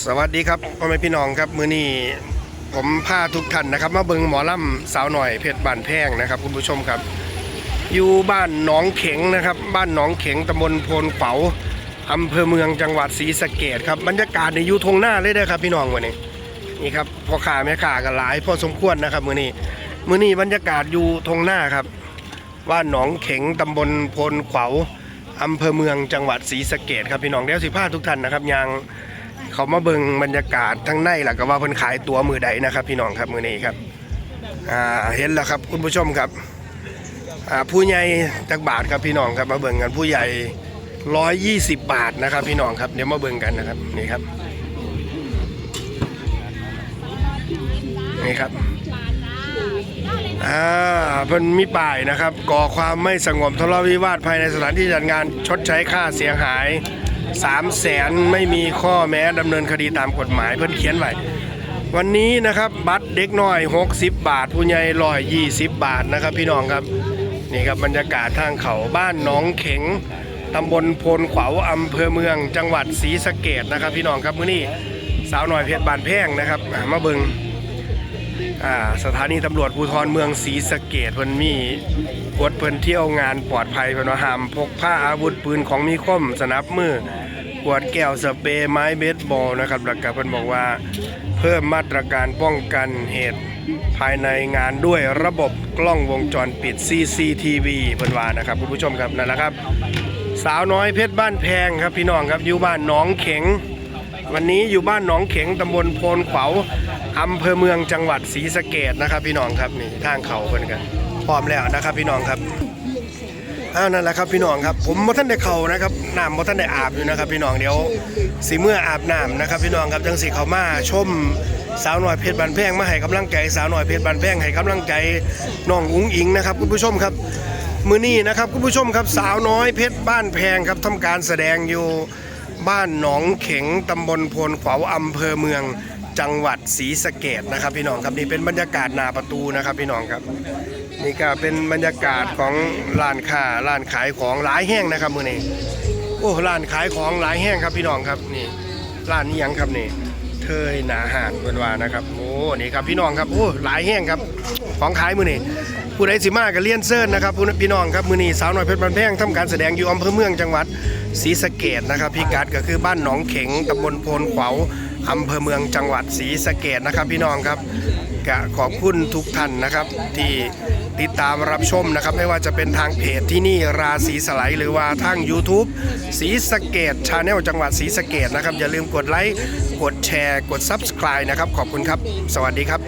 สวัสดีครับพ่อแม่พี่น้องครับมื้อนี้ผมพาทุกท่านนะครับ มาเบิงหมอลำสาวหน่อยเพชรบ้านแพงนะครับ คุณผู้ชมครับ อยู่บ้านหนองเข็งนะครับ บ้านหนองเข็งตำบลโพนเฝาอำเภอเมืองจังหวัดศรีสะเกดครับบรรยากาศในอยู่ทงหน้าเลยเด้อครับ พี่น้องวันนี้นี่ครับพ่อค้าแม่ค้ากันหลายพอสมควรนะครับมื้อนี้มื้อนี้บรรยากาศอยู่ทงหน้าครับบ้านหนองเข็งตำบลโพนเฝาอำเภอเมืองจังหวัดศรีสะเกดครับพี่น้องเดี๋ยวสิพาทุกท่านนะครับยัง เขามาเบิงบรรยากาศทั้งในแหละก็ว่าเพิ่นขายตัวมือใดนะครับ พี่น้องครับมือนี้ครับอ่าเห็นแล้วครับคุณผู้ชมครับอ่าผู้ใหญ่จักบาทครับพี่น้องครับมาเบิงกันผู้ใหญ่120บบาทนะครับ พี่น้องครับเดี๋ยวมาเบิงกันนะครับนี่ครับนี่ครับอ่าเพิ่นมีป้ายนะครับ ก่อความไม่สงบทะเลาะวิวาทภายในสถานที่จัดงานชดใช้ค่าเสียหาย สามแสนไม่มีข้อแม้ดำเนินคดีตามกฎหมายเพิ่อนเขียนไว้วันนี้นะครับบัตรเด็กน้อย 60 บาท ผู้ใหญ่ร้อยยี่สิบบาทนะครับพี่น้องครับนี่ครับบรรยากาศทางเขาบ้านหนองเข็งตำบลโพนขวาวอำเภอเมืองจังหวัดศรีสะเกดนะครับ พี่น้องครับมื้อนี้สาวหน่อยเพชรบานแพงนะครับมาเบิงอ่า สถานีตำรวจภูธรเมืองศรีสะเกดเพิ่นมีกฎเพิ่นเที่ยวงานปลอดภัยเพิ่นว่าห้ามพกพาอาวุธปืนของมีคมสนับมือขวดแก้วสเปรย์ไม้เบสบอลนะครับหลักการเพิ่นบอกว่าเพิ่มมาตรการป้องกันเหตุภายในงานด้วยระบบกล้องวงจรปิด CCTV เพิ่นว่านะครับคุณผู้ชมครับนั่นแหละครับ สาวน้อยเพชรบ้านแพงครับพี่น้องครับอยู่บ้านหนองเข็งวันนี้อยู่บ้านหนองเข็งตำบลโพนขวาว อำเภอเมืองจังหวัดศรีสะเกดนะครับ พี่น้องครับนี่ทางเขาเพิ่นกันพร้อมแล้วนะครับ พี่น้องครับอ้าวนั่นแหละครับพี่น้องครับ ผมบ่ท่านได้เข้านะครับน้ำบ่ท่านได้อาบอยู่นะครับ พี่น้องเดี๋ยวสิเมื่ออาบน้ำนะครับ พี่น้องครับจังสิเขามาชมสาวหน่อยเพชรบันแพงมาให้กำลังใจสาวหน่อยเพชรบันแพงให้กำลังใจน้องอุ้งอิงนะครับคุณผู้ชมครับมือนี้นะครับคุณผู้ชมครับสาวน้อยเพชรบ้านแพงครับทำการแสดงอยู่บ้านหนองเข็งตำบลโพนขวาวอำเภอเมือง จังหวัดศรีสะเกดนะครับพี่น้องครับนี่เป็นบรรยากาศหน้าประตูนะครับพี่น้องครับนี่ก็เป็นบรรยากาศของร้านค้าร้านขายของหลายแห้งนะครับมือนี้โอ้ร้านขายของหลายแห้งครับพี่น้องครับนี่ร้านนี้ยังครับนี่เทยหนาหาดเพิ่นว่านะครับโอ้นี่ครับพี่น้องครับโอ้หลายแห้งครับของขายมือนี้ผู้ใดสิมาก็เลียนเซิร์นนะครับพี่น้องครับมือนี้สาวน้อยเพชรบันแพงทำการแสดงอยู่อำเภอเมืองจังหวัดศรีสะเกดนะครับพิกัดก็คือบ้านหนองเข็งตำบลโพนขวาว อำเภอเมืองจังหวัดศรีสะเกดนะครับพี่น้องครับก็ขอบคุณทุกท่านนะครับ ที่ติดตามรับชมนะครับ ไม่ว่าจะเป็นทางเพจที่นี่ราศีสไลด์หรือว่าทาง YouTube สีสะเกดชาแนลจังหวัดศรีสะเกดนะครับ อย่าลืมกดไลค์กดแชร์ กด Subscribe นะครับ ขอบคุณครับ สวัสดีครับ